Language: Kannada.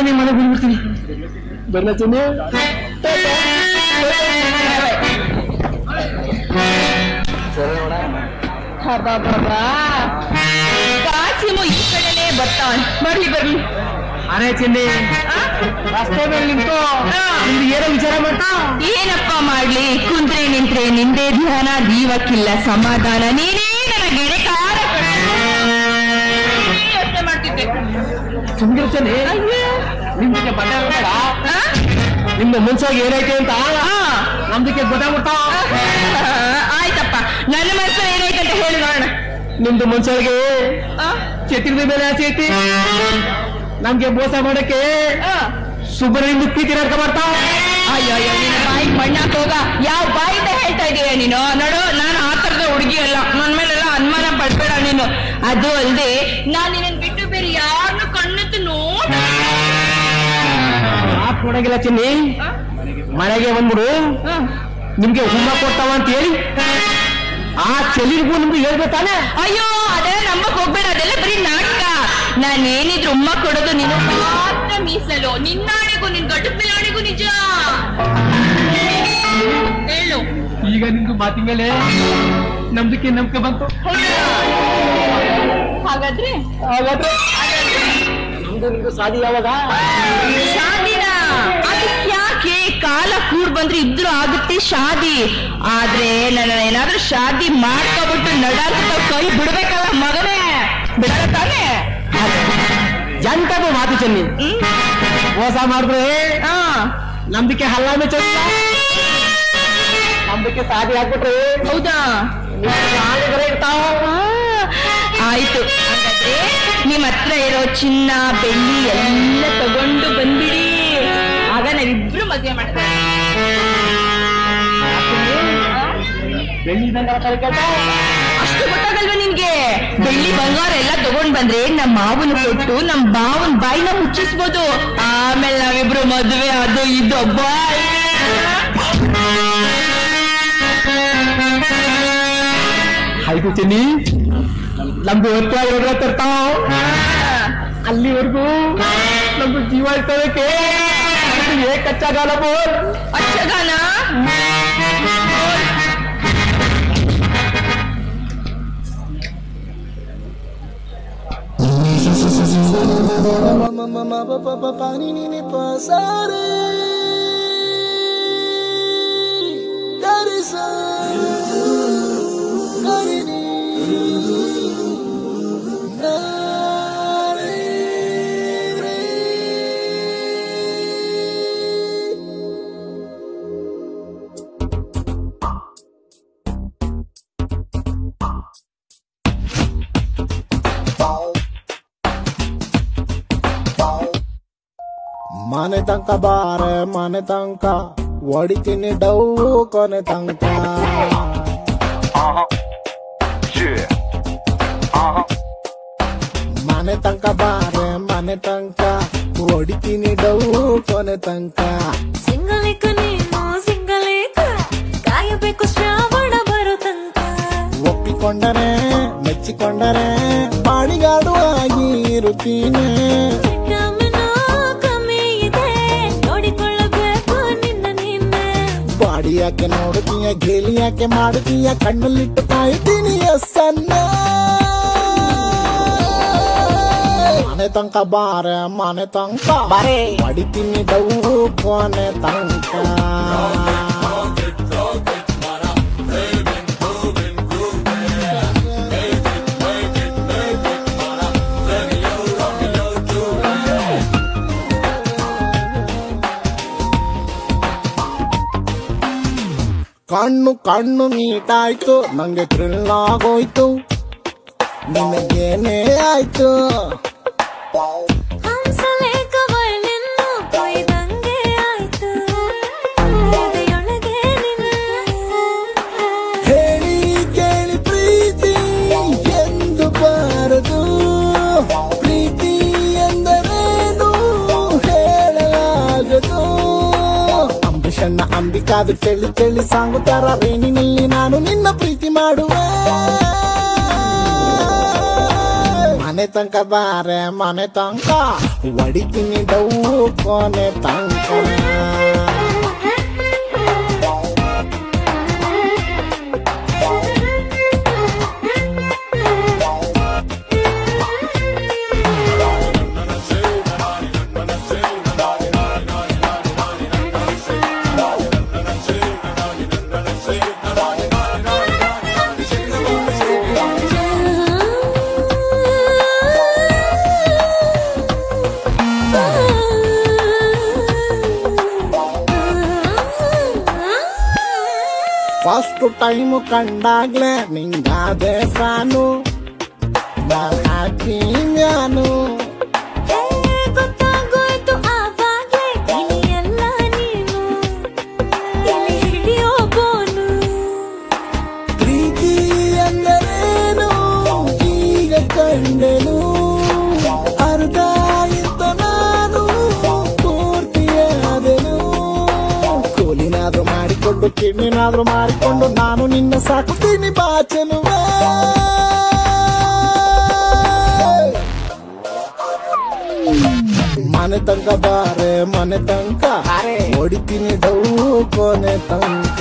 ನಾನೇ ಮನೆಗೆ ಬಂದ್ಬಿಡ್ತೀನಿ ಬರ್ಲ ಚೆನ್ನಿ ಬಾಬಾ ಕಾಸಿಮು ಈ ಕಡೆನೇ ಬರ್ತಾವನ್ ಬರ್ಲಿ ಬರ್ಲಿ. ಅರೆ ಚೆನ್ನಿ ರಸ್ತೆ ಮೇಲೆ ನಿಂತು ನಿಮ್ದು ಏನೋ ವಿಚಾರ ಮಾಡ್ತಾ? ಏನಪ್ಪ ಮಾಡ್ಲಿ? ಕುಂತ್ರೆ ನಿಂತ್ರೆ ನಿಂದೆ ಧ್ಯಾನ ದೀವಕ್ಕಿಲ್ಲ ಸಮಾಧಾನ. ನೀನೇ ನನ್ನ ಯೋಚನೆ ಮಾಡ್ತಿದ್ದೆ. ಸುಮ್ಗಿರು ಚೆನ್ನಿ ನಿಮ್ದಕ್ಕೆ ಬಟ್ಟೆ ಬೇಡ ನಿಮ್ಮ ನಿಮ್ದು ಮುನ್ಸಾಗಿ ಏನೈತೆ ಅಂತ. ನಮ್ದಕ್ಕೆ ಗೊತ್ತಾಗ್ಬಿಡ್ತಾ? ಆಯ್ತಪ್ಪ. ನನ್ನ ಮನಸ್ಸು ಏನೈತೆ ಅಂತ ಹೇಳಿ ನೋಡೋಣ. ನಿಮ್ದು ಮುನ್ಸಾಳಿಗೆ ಆ? ಛತ್ರದ ಮೇಲೆ ಆಸೆ ಐತಿ? ನಮ್ಗೆ ಮೋಸ ಮಾಡಕ್ಕೆ ಆ. ಸುಬ್ಬನಿಂದ ಪ್ರೀತಿ ನಡ್ಕ ಬರ್ತಾ? ಅಯ್ಯೋ ಅಯ್ಯೋ ನಿನ್ನ ಬಾಯಿ ಮಣ್ಣಾಕ್ ಹೋಗ. ಯಾವ ಬಾಯಿಂದ ಹೇಳ್ತಾ ಇದೀಯ ನೀನು? ನೋಡು ನಾನು ಆ ತರದ ಹುಡುಗಿ ಅಲ್ಲ. ನನ್ನ ಮೇಲೆಲ್ಲ ಅನುಮಾನ ಪಡ್ಬೇಡ ನೀನು. ಅದು ಅಲ್ದೆ ನಾನ್ ಮಾತ್ ನೋಡಂಗಿಲ್ಲ ಚಿನ್ನಿ ಮನೆಗೆ ಬಂದ್ಬಿಡು. ನಿಮ್ಗೆ ಹುಮ್ಮ ಕೊಡ್ತಾವ ಅಂತ ಹೇಳಿ ಆ ಚೆಲ್ಲಿಗೂ ನಿಮ್ಗೆ ಹೇಳ್ಬೇಕಾನೆ ಅಯ್ಯೋ ಅದೇ ನಂಬಕ್ ಹೋಗ್ಬೇಡ. ಅದೆಲ್ಲ ಬರೀ ನಾಟಕ. ನಾನೇನಿದ್ರು ಉಮ್ಮ ಕೊಡೋದು ನಿನ್ನ ಮಾತ್ರ ಮೀಸಲು. ನಿನ್ನಾಣೆಗೂ ನಿನ್ ಗಡ್ಡ ಪಿಲಾಣಿಗೂ ನಿಜ. ಹೇಳು. ಈಗ ನಿಮ್ದು ಮಾತಿನ ಮೇಲೆ ನಮ್ದಕ್ಕೆ ನಂಬಿಕೆ ಬಂತು. ಹಾಗಾದ್ರೆ? ಹಾಗಾದ್ರೆ? ನಮ್ದು ನಿಮ್ದು ಸಾಧಿ ಯಾವಾಗ? ಬಂದ್ರೆ ಇದ್ರು ಆಗುತ್ತೆ ಶಾದಿ. ಆದ್ರೆ ನನ್ನ ಏನಾದ್ರೂ ಶಾದಿ ಮಾಡ್ಕೊಬಿಟ್ಟು ನಡಾಡ್ತಾ ಕೈ ಬಿಡ್ಬೇಕಲ್ಲ ಮಗನೇ. ಬಿಡಲ್ಲ ತಾನೇ? ಎಂತದು ಮಾತು ಚೆನ್ನಿ? ಮೋಸ ಮಾಡಿದ್ರೆ ನಂಬಿಕೆ ಹಲ್ಲಾನು ಚೆನ್ನ. ನಂಬಿಕೆ ಸಾಧಿ ಆಗ್ಬಿಟ್ರೆ. ಹೌದಾ? ಇರ್ತಾವ. ಆಯ್ತು. ಹಾಗಾದ್ರೆ ನಿಮ್ ಹತ್ರ ಇರೋ ಚಿನ್ನ ಬೆಳ್ಳಿ ಎಲ್ಲ ತಗೊಂಡು ಬಂದ್ಬಿಡಿ. ಆಗ ನಾವಿಬ್ರು ಮದ್ವೆ ಮಾಡ್ತೇವೆ. ಬೆಳ್ಳಿದಂಗ ಕೇಳ್ತಾ ಅಷ್ಟು ಗೊತ್ತಾಗಲ್ವಾ ನಿನ್ಗೆ ಬೆಳ್ಳಿ ಬಂಗಾರ ಎಲ್ಲ ತಗೊಂಡ್ ಬಂದ್ರೆ ನಮ್ ಮಾವನ ಕೊಟ್ಟು ನಮ್ ಬಾವನ್ ಬಾಯಿನ ಮುಚ್ಚಿಸ್ಬೋದು ಆಮೇಲೆ ನಾವಿಬ್ರು ಮದ್ವೆ ಅದು ಇದು ಬಾಯ್ ಆಯ್ತು ಚೆನ್ನಿ ನಮ್ದು ಹೊತ್ತಾಗಿರೋ ತರ್ತಾವ ಅಲ್ಲಿವರೆಗೂ ನಮ್ದು ಜೀವ ಇರ್ತದಕ್ಕೆ ಏ ಕಚ್ಚಾಗಾಲ ಬೋಲ್ ಅಚ್ಚಗಾನ mama mama papa pani nini pasare ಮನೆ ತನಕ ಬಾರೆ ಮನೆ ತನಕ ಹೊಡಿತೀನಿ ಡೌ ಕೊನೆ ತನಕ ಮನೆ ತನಕ ಬಾರೆ ಮನೆ ತನಕ ಹೊಡಿತೀನಿ ಡೌ ಕೊನೆ ತನಕ ಸಿಂಗಲೇಕ ನೀನು ಸಿಂಗಲೇಕ ಕಾಯಬೇಕು ಶ್ರಾವಣ ಬರೋ ತನಕ ಒಪ್ಪಿಕೊಂಡರೆ ಮೆಚ್ಚಿಕೊಂಡರೆ ಬಾಡಿಗಾಡು ಆಗಿ ಇರುತ್ತೀನಿ ਦੀਆਂ ਕਨੌੜ ਦੀਆਂ ਘੇਲੀਆਂ ਕੇ ਮਾੜ ਦੀਆਂ ਕੰਨ ਲਿਟ ਪਾਈ ਦਿਨੀਆ ਸੰਨਾ మానే తంక బారే మానే తంక పడితిని డౌ కోనే తంకా ಕಣ್ಣು ಕಣ್ಣು ಮೀಟಾಯ್ತು ನಂಗೆ ಥ್ರಿಲ್ ಆಗೋಯ್ತು. ನಿನಗೇನೇ ಆಯ್ತು? ಅಂಬಿಷನ್ನ ಅಂಬಿಕಾದು ಚೆಳಿ ಚೆಳಿ ಸಾಂಗುತ್ತಾರ ರೇಣಿನಲ್ಲಿ ನಾನು ನಿನ್ನ ಪ್ರೀತಿ ಮಾಡುವೆ ಮನೆ ಮನೆ ತನಕ ಬಾರೆ ಮನೆ ತನಕ ಹೊಡಿತೀನಿ ಡೌ ಕೊನೆ ತನಕ ಫಸ್ಟ್ ಟೈಮ್ ಕಂಡಾಗ್ಲೆ ನಿಂಗಾದೆ ಫ್ಯಾನು ನಾ ಹ್ಯಾಪಿ ಮ್ಯಾನು ಮಾಡಿಕೊಂಡು ಕಿಣ್ಣಿನಾದ್ರೂ ಮಾಡಿಕೊಂಡು ನಾನು ನಿನ್ನ ಸಾಕುತ್ತೀನಿ ಬಾಚಲುವೆ ಮನೆ ತನಕ ಬಾರೆ ಮನೆ ತನಕ ಹೊಡಿತೀನಿ ಡೌ ಕೊನೆ ತನಕ